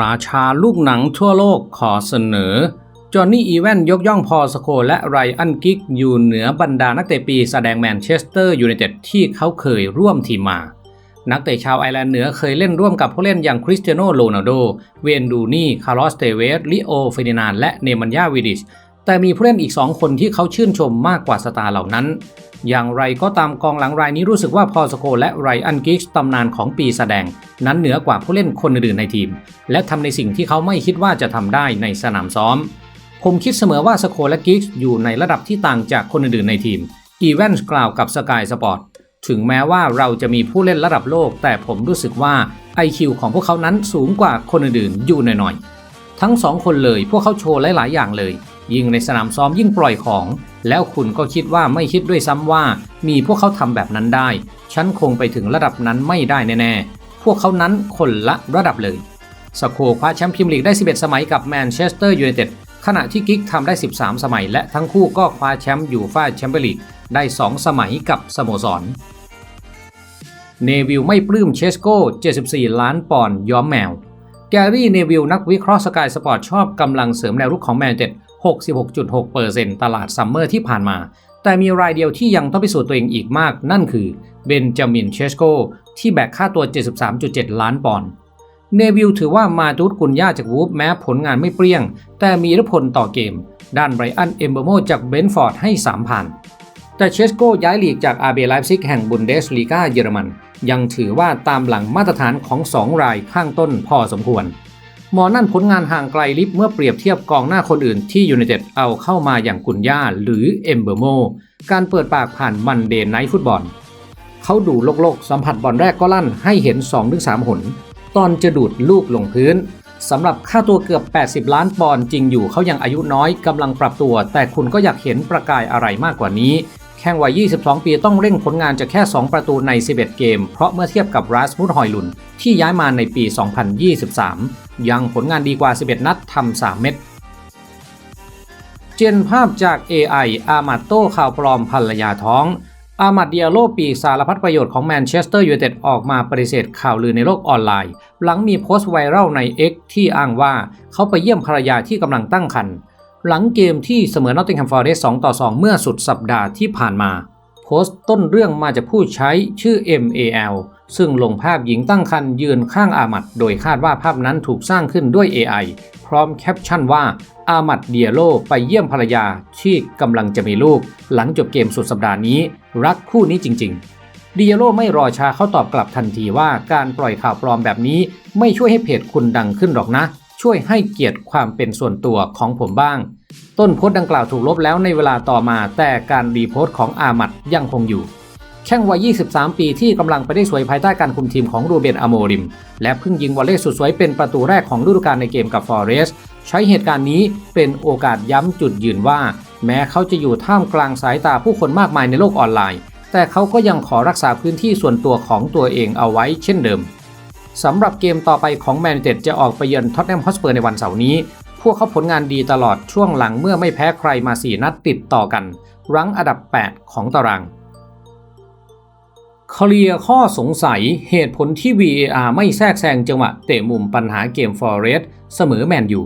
ราชาลูกหนังทั่วโลกขอเสนอ จอห์นนี่อีแวนยกย่องพอสโคและไรอันกิกอยู่เหนือบรรดานักเตะปีแสดงแมนเชสเตอร์ยูไนเต็ดที่เขาเคยร่วมทีมมา นักเตะชาวไอร์แลนด์เหนือเคยเล่นร่วมกับผู้เล่นอย่างคริสเตียโนโรนัลโด เวนดูนี่ คาร์ลอสเตเวส ลิโอเฟดินาน และเนมันยาวิดิช แต่มีผู้เล่นอีก 2 คนที่เขาชื่นชมมากกว่าสตาร์เหล่านั้น อย่างไรก็ตามกองหลังรายนี้รู้สึกว่าพอลสโคและไรอันกิกตำนานของปีแสดง นั้นเหนือกว่าผู้เล่นคนอื่นในทีม และทำในสิ่งที่เขาไม่คิดว่าจะทำได้ในสนามซ้อม ผมคิดเสมอว่าสโคและกิกอยู่ในระดับที่ต่างจากคนอื่นในทีม อีแวนส์กล่าวกับสกายสปอร์ตถึงแม้ว่าเราจะมีผู้เล่นระดับโลก แต่ผมรู้สึกว่า IQ ของพวกเขานั้นสูงกว่าคนอื่นๆอยู่หน่อยๆทั้งสองคนเลยพวกเขาโชว์หลายๆอย่างเลย ยิ่งในสนามซ้อมยิ่งปล่อยของ แล้วคุณก็คิดว่าไม่คิดด้วยซ้ำว่า มีพวกเขาทำแบบนั้นได้ ฉันคงไปถึงระดับนั้นไม่ได้แน่ๆ พวกเขานั้นคนละระดับเลยสโคคว้าแชมป์พรีเมียร์ลีกได้ 11 สมัยกับแมนเชสเตอร์ยูไนเต็ดขณะที่กิกทำได้ 13 สมัย และทั้งคู่ก็คว้าแชมป์ยูฟ่าแชมเปี้ยนลีกได้ 2 สมัยกับสโมสร เนวิลไม่ปลื้มเชสโก้ 74 ล้านปอนด์ย้อมแมว แกรี่เนวิลนักวิเคราะห์สกายสปอร์ตชอบกำลังเสริมแนวรุกของแมนยูไนเต็ด 66.6%ตลาดซัมเมอร์ที่ผ่านมา แต่มีรายเดียวที่ยังต้องพิสูจน์ตัวเองอีกมาก นั่นคือเบนจามินเชสโกที่แบกค่าตัว 73.7 ล้านปอนด์เนวิลถือว่ามาดูดกุนย่าจากวูฟแม้ผลงานไม่เปรี้ยง แต่มีอิทธิพลต่อเกม ด้านไบรอันเอมเบอร์โมจากเบนฟอร์ดให้3ผ่านแต่เชสโกย้ายลีกจากอาเบไลฟ์ซิกแห่งบุนเดสลีกาเยอรมัน ยังถือว่าตามหลังมาตรฐานของ 2 รายข้างต้นพอสมควร หมอนั่นผลงานห่างไกลลิฟเมื่อเปรียบเทียบกองหน้าคนอื่นที่ยูไนเต็ดเอาเข้ามาอย่างกุนย่าหรือเอมเบอร์โม การเปิดปากผ่านมันเดนไนท์ฟุตบอล เขาดูโลกโลกสัมผัสบอลแรกก็ลั่นให้เห็น 2-3 หน ตอนจะดูดลูกลงพื้นสำหรับค่าตัวเกือบ 80 ล้านปอนด์จริงอยู่เขายังอายุน้อยกำลังปรับตัว แต่คุณก็อยากเห็นประกายอะไรมากกว่านี้ ข่งวัย 22 ปีต้องเร่งผลงานจะแค่ 2 ประตูใน 11 เกม เพราะเมื่อเทียบกับราสมุดฮอยลุน ที่ย้ายมาในปี 2023 ยังผลงานดีกว่า 11 นัดทำ 3 เม็ดเจนภาพจาก AI อามาโต้ข่าวปลอมภรรยาท้อง อามัดเดียโลปีสารพัดประโยชน์ของแมนเชสเตอร์ยูไนเต็ดออกมาปฏิเสธข่าวลือในโลกออนไลน์ หลังมีโพสต์ไวรัลใน X ที่อ้างว่าเขาไปเยี่ยมภรรยาที่กำลังตั้งครรภ์ หลังเกมที่เสมอนอตติงแฮมฟอร์เรสต์2ต่อ 2 เมื่อสุดสัปดาห์ที่ผ่านมา โพสต์ต้นเรื่องมาจากผู้ใช้ชื่อ MAL ซึ่งลงภาพหญิงตั้งครรภ์ยืนข้างอามัด โดยคาดว่าภาพนั้นถูกสร้างขึ้นด้วย AI พร้อมแคปชั่นว่าอามัดเดียโลไปเยี่ยมภรรยาที่กำลังจะมีลูก หลังจบเกมสุดสัปดาห์นี้ รักคู่นี้จริง ๆ เดียโลไม่รอช้าเขาตอบกลับทันทีว่าการปล่อยข่าวปลอมแบบนี้ไม่ช่วยให้เพจคุณดังขึ้นหรอกนะ ช่วยให้เกียรติความเป็นส่วนตัวของผมบ้าง ต้นโพสต์ดังกล่าวถูกลบแล้วในเวลาต่อมาแต่การรีโพสต์ของอามัดยังคงอยู่ แข้งวัย 23 ปีที่กำลังไปได้สวยภายใต้การคุมทีมของรูเบนอโมริม และเพิ่งยิงวอลเลย์สุดสวยเป็นประตูแรกของฤดูกาลในเกมกับฟอเรสใช้เหตุการณ์นี้เป็นโอกาสย้ำจุดยืนว่า แม้เขาจะอยู่ท่ามกลางสายตาผู้คนมากมายในโลกออนไลน์ แต่เขาก็ยังขอรักษาพื้นที่ส่วนตัวของตัวเองเอาไว้เช่นเดิม สำหรับเกมต่อไปของแมนเต็ดจะออกไปเยือนท็อตแนมฮอสเปอร์ในวันเสาร์นี้ พวกเขาผลงานดีตลอดช่วงหลังเมื่อไม่แพ้ใครมา 4 นัดติดต่อกัน รั้งอันดับ 8 ของตารางเคลียร์ข้อสงสัยเหตุผลที่ VAR ไม่แทรกแซงจังหวะเตะมุมปัญหาเกมฟอร์เรสเสมอแมนยู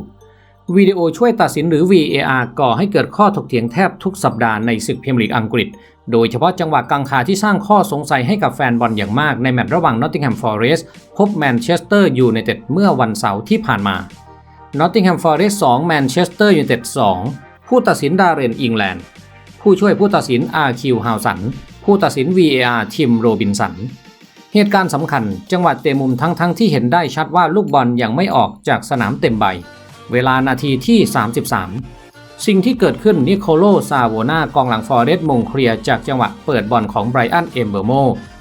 วิดีโอช่วยตัดสินหรือ VAR ก่อให้เกิดข้อถกเถียงแทบทุกสัปดาห์ในศึกพรีเมียร์ลีกอังกฤษ โดยเฉพาะจังหวะกังขาที่สร้างข้อสงสัยให้กับแฟนบอลอย่างมากในแมตช์ระหว่าง Nottingham Forest พบแมนเชสเตอร์ยูไนเต็ดเมื่อวันเสาร์ที่ผ่านมา Nottingham Forest 2 Manchester United 2ผู้ตัดสินดาเรนอิงแลนด์ ผู้ช่วยผู้ตัดสินอาร์คิวฮาวสัน ผู้ตัดสิน VAR ทิมโรบินสัน เหตุการณ์สำคัญ จังหวะเตะมุมทั้งๆทที่เห็นได้ชัดว่าลูกบอลยังไม่ออกจากสนามเต็มใบ เวลานาทีที่ 33 สิ่งที่เกิดขึ้นนิโคโลซาโวนากองหลังฟอร์เรสต์มงเคลียจากจังหวะเปิดบอลของไบรอันเอมเบอร์โม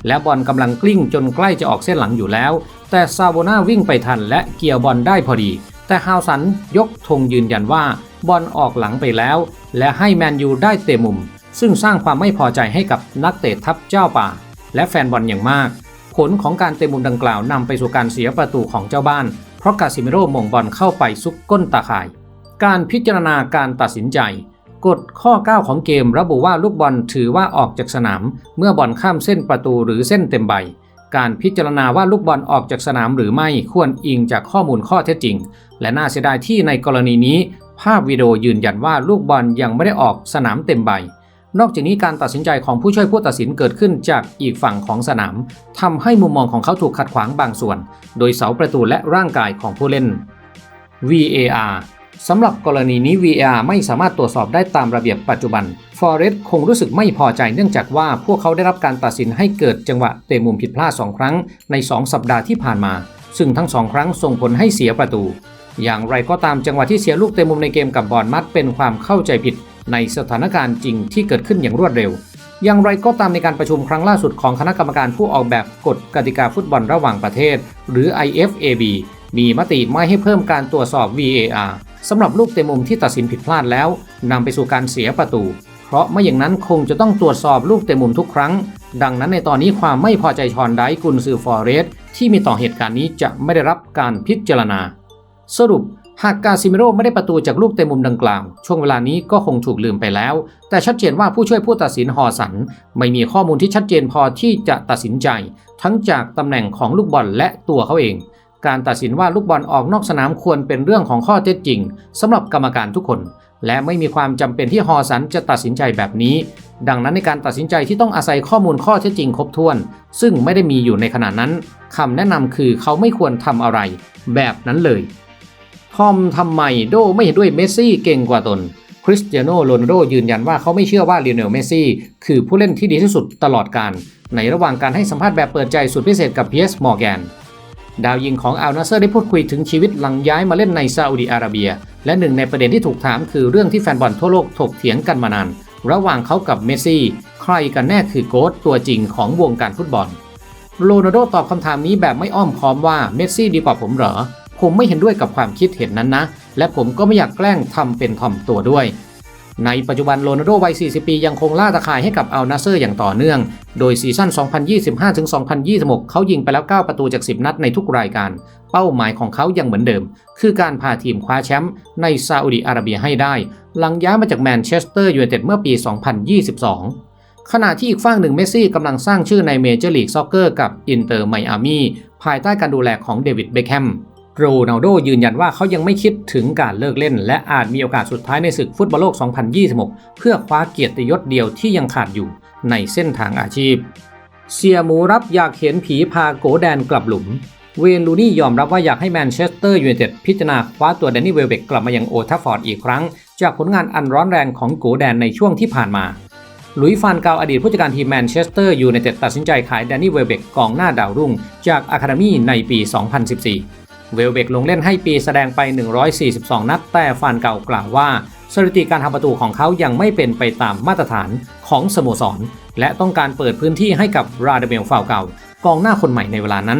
และบอลกำลังกลิ้งจนใกล้จะออกเส้นหลังอยู่แล้ว แต่ซาโวนาวิ่งไปทันและเกี่ยวบอลได้พอดี แต่ฮาวสันยกธงยืนยันว่าบอลออกหลังไปแล้ว และให้แมนยูได้เตะมุม ซึ่งสร้างความไม่พอใจให้กับนักเตะทัพเจ้าป่า และแฟนบอลอย่างมาก ผลของการเตะมุมดังกล่าวนำไปสู่การเสียประตูของเจ้าบ้าน เพราะกาซิเมโร่มงบอลเข้าไปซุกก้นตาข่าย การพิจารณาการตัดสินใจกฎข้อ 9 ของเกมระบุว่าลูกบอลถือว่าออกจากสนาม เมื่อบอลข้ามเส้นประตูหรือเส้นเต็มใบ การพิจารณาว่าลูกบอลออกจากสนามหรือไม่ควรอิงจากข้อมูลข้อเท็จจริง และน่าเสียดายที่ในกรณีนี้ ภาพวิดีโอยืนยันว่าลูกบอลยังไม่ได้ออกสนามเต็มใบ นอกจากนี้การตัดสินใจของผู้ช่วยผู้ตัดสินเกิดขึ้นจากอีกฝั่งของสนามทำให้มุมมองของเขาถูกขัดขวางบางส่วน โดยเสาประตูและร่างกายของผู้เล่น VAR สำหรับกรณีนี้ VR ไม่สามารถตรวจสอบได้ตามระเบียบปัจจุบัน Forest คงรู้สึกไม่พอใจเนื่องจากว่าพวกเขาได้รับการตัดสินให้เกิดจังหวะเตะมุมผิดพลาด 2 ครั้งใน 2 สัปดาห์ที่ผ่านมา ซึ่งทั้ง 2 ครั้งส่งผลให้เสียประตู อย่างไรก็ตามจังหวะที่เสียลูกเตะมุมในเกมกับบอลมัดเป็นความเข้าใจผิด ในสถานการณ์จริงที่เกิดขึ้นอย่างรวดเร็ว อย่างไรก็ตามในการประชุมครั้งล่าสุดของคณะกรรมการผู้ออกแบบกฎกติกาฟุตบอลระหว่างประเทศ หรือ IFAB มีมติไม่ให้เพิ่มการตรวจสอบ VAR สำหรับลูกเตะมุมที่ตัดสินผิดพลาดแล้วนำไปสู่การเสียประตู เพราะไม่อย่างนั้นคงจะต้องตรวจสอบลูกเตะมุมทุกครั้ง ดังนั้นในตอนนี้ความไม่พอใจชอนไดกุนซือฟอเรสที่มีต่อเหตุการณ์นี้จะไม่ได้รับการพิจารณา สรุปหากกาซิเมโรไม่ได้ประตูจากลูกเตะมุมดังกล่าว ช่วงเวลานี้ก็คงถูกลืมไปแล้ว แต่ชัดเจนว่าผู้ช่วยผู้ตัดสินฮอสัน ไม่มีข้อมูลที่ชัดเจนพอที่จะตัดสินใจ ทั้งจากตำแหน่งของลูกบอลและตัวเขาเอง การตัดสินว่าลูกบอลออกนอกสนามควรเป็นเรื่องของข้อเท็จจริงสำหรับกรรมการทุกคน และไม่มีความจำเป็นที่ฮอสันจะตัดสินใจแบบนี้ ดังนั้นในการตัดสินใจที่ต้องอาศัยข้อมูลข้อเท็จจริงครบถ้วน ซึ่งไม่ได้มีอยู่ในขณะนั้นคำแนะนำคือเขาไม่ควรทำอะไร แบบนั้นเลยทอมทำไมโดไม่เห็นด้วยเมสซี่เก่งกว่าตนคริสเตียโนโรนัลโดยืนยันว่าเขาไม่เชื่อว่าลีโอนลเมสซี่คือผู้เล่นที่ดีที่สุดตลอดการ ในระหว่างการให้สัมภาษณ์แบบเปิดใจสุดพิเศษกับเพียสมอร์แกน ดาวยิงของอัลนาเซอร์ได้พูดคุยถึงชีวิตหลังย้ายมาเล่นในซาอุดิอาระเบีย และหนึ่งในประเด็นที่ถูกถามคือเรื่องที่แฟนบอลทั่วโลกถกเถียงกันมานาน ระหว่างเขากับเมสซี่ ใครกันแน่คือโกดตัวจริงของวงการฟุตบอล โรนัลโดตอบคำถามนี้แบบไม่อ้อมค้อมว่าเมสซี่ดีกว่าผมเหรอ ผมไม่เห็นด้วยกับความคิดเห็นนั้นนะ และผมก็ไม่อยากแกล้งทำเป็นถ่อมตัวด้วย ในปัจจุบันโรนัลโดวัย 40 ปียังคงล่าตะข่ายให้กับอัลนาเซอร์อย่างต่อเนื่อง โดยซีซั่น 2025-2026 เขายิงไปแล้ว 9 ประตูจาก 10 นัดในทุกรายการ เป้าหมายของเขายังเหมือนเดิม คือการพาทีมคว้าแชมป์ในซาอุดิอาระเบียให้ได้ หลังย้ายมาจากแมนเชสเตอร์ยูไนเต็ดเมื่อปี 2022ขณะที่อีกฝั่งหนึ่งเมสซี่กำลังสร้างชื่อในเมเจอร์ลีกซ็อกเกอร์กับอินเตอร์ไมอามีภายใต้การดูแลของเดวิดเบคแฮม โรนัลโดยืนยันว่าเขายังไม่คิดถึงการเลิกเล่น และอาจมีโอกาสสุดท้ายในศึกฟุตบอลโลก 2026 เพื่อคว้าเกียรติยศเดียวที่ยังขาดอยู่ในเส้นทางอาชีพเสียหมูรับอยากเห็นผีพาโกแดนกลับหลุม เวนลูนี่ยอมรับว่าอยากให้แมนเชสเตอร์ยูไนเต็ดพิจารณาคว้าตัวแดนนี่เวลเบกกลับมายังโอทัฟฟอร์ดอีกครั้ง จากผลงานอันร้อนแรงของโกแดนในช่วงที่ผ่านมาลุยฟานเกาอดีตผู้จัดการทีมแมนเชสเตอร์ยูไนเต็ดตัดสินใจขายแดนนี่เวลเบกกองหน้าดาวรุ่ง จากอะคาเดมี่ในปี 2014 เวลเบกลงเล่นให้ปีแสดงไป 142 นัด แต่ฟานเก่ากล่าวว่า สถิติการทำประตูของเขายังไม่เป็นไปตามมาตรฐานของสโมสร และต้องการเปิดพื้นที่ให้กับราเดเมลฟาวเก่ากองหน้าคนใหม่ในเวลานั้น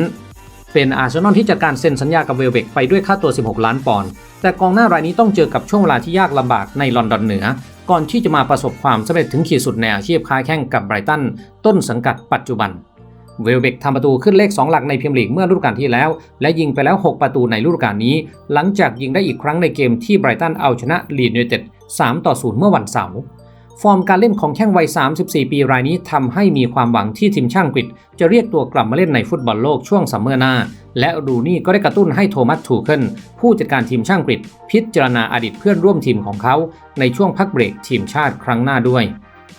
เป็นอาร์เซนอลที่จัดการเซ็นสัญญากับเวลเบกไปด้วยค่าตัว 16 ล้านปอนด์แต่กองหน้ารายนี้ต้องเจอกับช่วงเวลาที่ยากลำบากในลอนดอนเหนือ ก่อนที่จะมาประสบความสำเร็จถึงขีดสุดในอาชีพค้าแข่งกับไบรตันต้นสังกัดปัจจุบัน เวลเบกทำประตูขึ้นเลข 2 หลักในพรีเมียร์ลีกเมื่อฤดูกาลที่แล้ว และยิงไปแล้ว 6 ประตูในฤดูกาลนี้ หลังจากยิงได้อีกครั้งในเกมที่ไบรตันเอาชนะลีดยูไนเต็ด3ต่อ0เมื่อวันเสาร์ฟอร์มการเล่นของแข้งวัย 34 ปีรายนี้ทำให้มีความหวังที่ทีมช่างกฤษ จะเรียกตัวกลับมาเล่นในฟุตบอลโลกช่วงซัมเมอร์หน้า และรูนี่ก็ได้กระตุ้นให้โทมัสทูเคิลผู้จัดการทีมช่างกฤษ พิจารณาอดีตเพื่อนร่วมทีมของเขา ในช่วงพักเบรกทีมชาติครั้งหน้าด้วย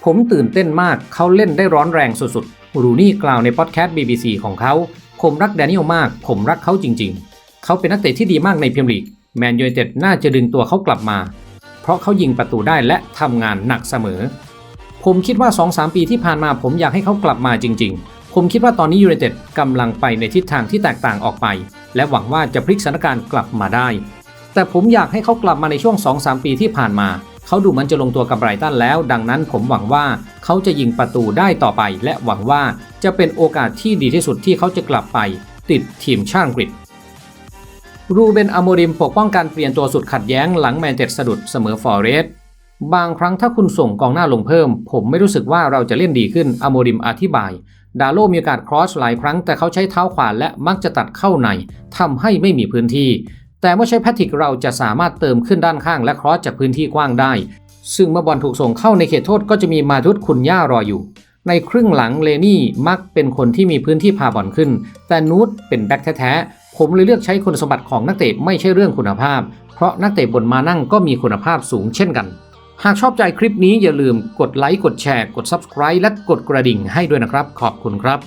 ผมตื่นเต้นมากเขาเล่นได้ร้อนแรงสุด รูนี่กล่าวในพอดแคสต์ BBC ของเขา ผมรักแดเนียลมาก ผมรักเขาจริง ๆ เขาเป็นนักเตะที่ดีมากในพรีเมียร์ลีก แมนยูไนเต็ดน่าจะดึงตัวเขากลับมา เพราะเขายิงประตูได้และทำงานหนักเสมอ ผมคิดว่า 2-3 ปีที่ผ่านมาผมอยากให้เขากลับมาจริง ๆ ผมคิดว่าตอนนี้ยูไนเต็ดกำลังไปในทิศทางที่แตกต่างออกไป และหวังว่าจะพลิกสถานการณ์กลับมาได้ แต่ผมอยากให้เขากลับมาในช่วง 2-3 ปีที่ผ่านมา เขาดูมันจะลงตัวกับไบรตันแล้ว ดังนั้นผมหวังว่าเขาจะยิงประตูได้ต่อไป และหวังว่าจะเป็นโอกาสที่ดีที่สุดที่เขาจะกลับไปติดทีมชาติอังกฤษรูเบนอโมริมปกป้องการเปลี่ยนตัวสุดขัดแย้งหลังแมนเชสเตอร์สะดุดเสมอฟอร์เรสต์บางครั้งถ้าคุณส่งกองหน้าลงเพิ่ม ผมไม่รู้สึกว่าเราจะเล่นดีขึ้นอโมริมอธิบาย ดาโลมีโอกาสครอสหลายครั้งแต่เขาใช้เท้าขวาและมักจะตัดเข้าในทำให้ไม่มีพื้นที่ แต่เมื่อใช้แพทริกเราจะสามารถเติมขึ้นด้านข้างและครอสจากพื้นที่กว้างได้ ซึ่งเมื่อบอลถูกส่งเข้าในเขตโทษก็จะมีมาทุตคุณย่ารออยู่ ในครึ่งหลังเลนี่มักเป็นคนที่มีพื้นที่พาบอลขึ้น แต่นูตเป็นแบ็คแท้ๆ ผมเลยเลือกใช้คุณสมบัติของนักเตะไม่ใช่เรื่องคุณภาพ เพราะนักเตะบนมานั่งก็มีคุณภาพสูงเช่นกัน หากชอบใจคลิปนี้อย่าลืมกดไลค์กดแชร์ กด Subscribe และกดกระดิ่งให้ด้วยนะครับ ขอบคุณครับ